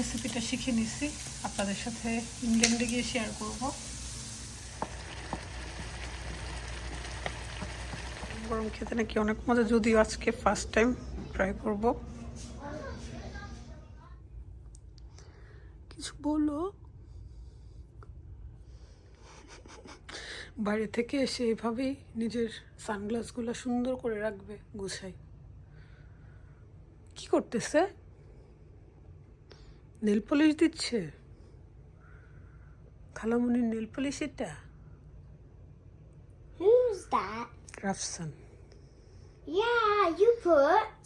রেসিপিটা শিখে নিছি। আপনাদের সাথে ইংল্যান্ডে গিয়ে শেয়ার করব। গরম খেতে নাকি অনেক মজা। যদিও আজকে ফার্স্ট টাইম ট্রাই করব। কিছু বলো। বাইরে থেকে এসে এভাবেই নিজের সানগ্লাসগুলো সুন্দর করে রাখবে গুছাই কি করতেছে? নেল পলিশ দিচ্ছে? খালামুনির নেল পলিশ এটা? Who's that? Rafsan. Yeah, you put.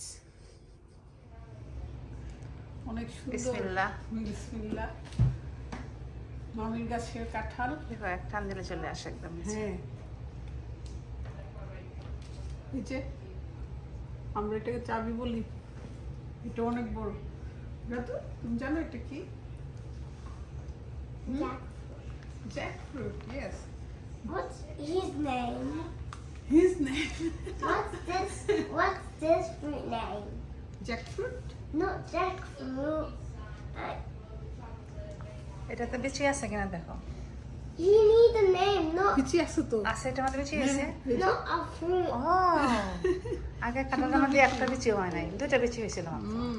অনেক সুন্দর। বিসমিল্লাহ। বিসমিল্লাহ। মামির গাছের কাঁঠাল। দেখো এক টান দিলে চলে আসে একদম হ্যাঁ। এই যে আমরা এটাকে চাবি বলি এটা অনেক বড়। তো তুমি জানো এটা কি Jack. Jack fruit yes What's his name? His name What's this? What's this fruit name? Jack fruit Not jackfruit. এটাতে বেশি আছে কিনা দেখো you need a name, not পিচি আছে তো আছে এটা মধ্যে বেশি আছে not a fruit. ও আগে কাঁঠালের মধ্যে একটা বেশি হয় নাই দুটা বেশি হয়েছিল হুম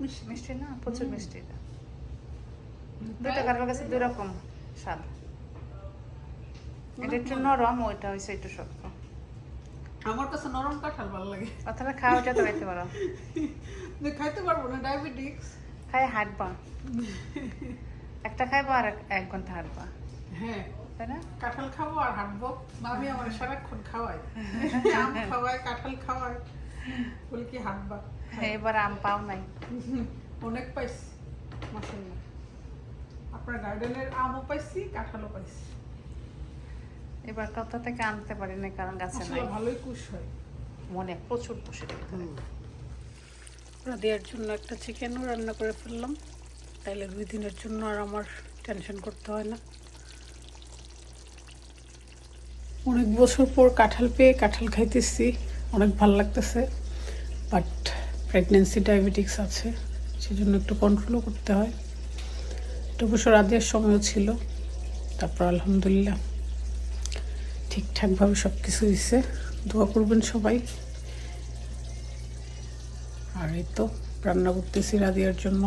মিষ্টি না? প্রচুর মিষ্টি এটা। দুটা কারোর কাছে দুই রকম স্বাদ। এটা একটু নরম ওইটা হয়েছে একটু শক্ত। আমার কাছে নরম কাঁঠাল ভালো লাগে। অথবা খাওয়া ওটা তো খাইতে পারো। খাইতে পারব না ডায়াবেটিক্স। খাই হাঁটবা। একটা খাইবো আর এক- এক ঘণ্টা হাঁটবা। হ্যাঁ তাই না? কাঁঠাল খাব আর হাঁটবো। মামি আমার সারাক্ষণ খাওয়ায়। আম খাওয়ায় কাঁঠাল খাওয়ায়। বলে কি হাঁটবা। হ্যাঁ, এবার আম পাও নাই। অনেক পাইছি। মাসাল্লাহ আপনার গার্ডেনের আমও পাইছি কাঁঠালও পাইছি। এবার কোথা থেকে আনতে পারি না কারণ গাছে নাই। ভালোই কুশ হয়। মনে প্রচুর বসে রাদিয়ার জন্য একটা চিকেনও রান্না করে ফেললাম। তাইলে দুই দিনের জন্য আর আমার টেনশন করতে হয় না। অনেক বছর পর কাঁঠাল পেয়ে কাঁঠাল খাইতেছি অনেক ভালো লাগতেছে। প্রেগনেন্সি ডায়াবেটিক্স আছে, সেজন্য একটু কন্ট্রোলও করতে হয়। এটা অবশ্য রাদিয়ার সময়ও ছিল, তারপর আলহামদুলিল্লাহ ঠিকঠাকভাবে সব কিছু দিচ্ছে দোয়া করবেন সবাই। আর এই তো, রান্না করতেছি রাদিয়ার জন্য।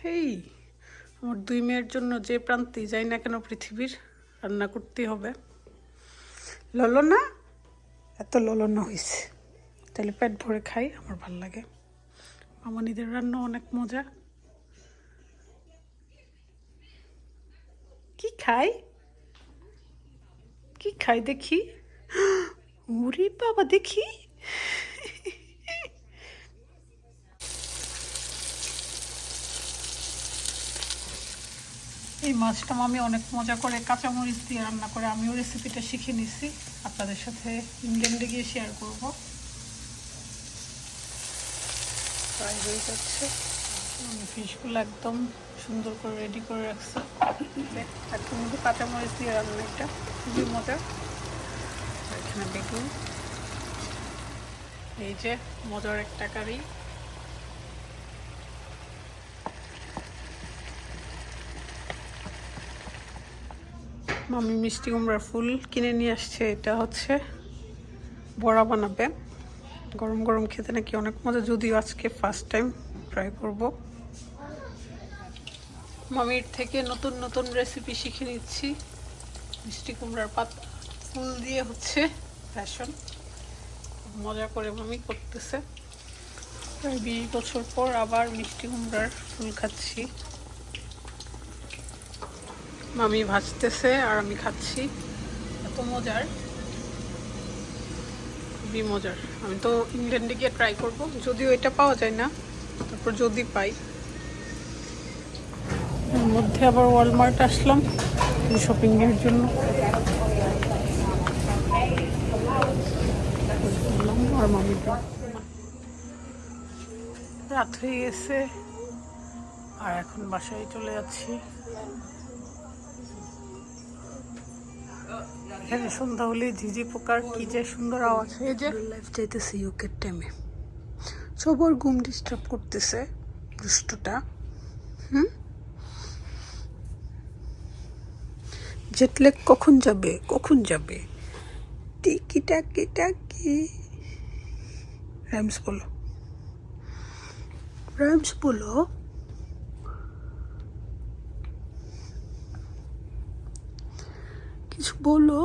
হেই, আমার দুই মেয়ের জন্য যে প্রান্তেই যাই না কেন পৃথিবীর, রান্না করতেই হবে। ললো না এত ললো না হয়েছে তাহলে পেট ভরে খাই, আমার ভালো লাগে। মামানিদের রান্না অনেক মজা। কি খাই? কি খাই দেখি? উরি বাবা, দেখি। এই মাছটা আমি অনেক মজা করে কাঁচামরিচ দিয়ে রান্না করে, আমিও রেসিপিটা শিখে নিছি। আপনাদের সাথে ইংল্যান্ডে গিয়ে শেয়ার করব। ফ্রাই হয়ে যাচ্ছে। ফিশগুলো একদম সুন্দর করে রেডি করে রাখছে। একদম কিন্তু কাঁচামরিচ দিয়ে রান্না এটা, খুবই মজা এখানে বেগুন এই যে মজার একটা কারি। মামি মিষ্টি কুমড়ার ফুল কিনে নিয়ে আসছে, এটা হচ্ছে বড়া বানাবে। গরম গরম খেতে নাকি অনেক মজা। যদিও আজকে ফার্স্ট টাইম ট্রাই করব। মামির থেকে নতুন নতুন রেসিপি শিখে নিচ্ছি। মিষ্টি কুমড়ার পাতা, ফুল দিয়ে হচ্ছে ফ্যাশন মজা করে মামি করতেছে। প্রায় বিশ বছর পর আবার মিষ্টি কুমড়ার ফুল খাচ্ছি। মামি ভাজতেছে আর আমি খাচ্ছি। এত মজার। খুবই মজার। আমি তো ইংল্যান্ডে গিয়ে ট্রাই করব, যদিও এটা পাওয়া যায় না, তারপর যদি পাই। মধ্যে আবার ওয়ালমার্ট আসলাম শপিং এর জন্য। আর রাত হয়ে গেছে, আর এখন বাসায় চলে যাচ্ছি। এখানে সন্ধ্যা হলে ঝিঝি পোকার কি যে সুন্দর আওয়াজ। এই যে লাইফ চাইতেছে ইউকের টাইমে সবার ঘুম ডিস্টার্ব করতেছে দুষ্টটা। হুম? জেটলেক কখন যাবে? কখন যাবে? টিকি টাকি টাকি রাইমস বলো। রাইমস বলো? কিছু বলো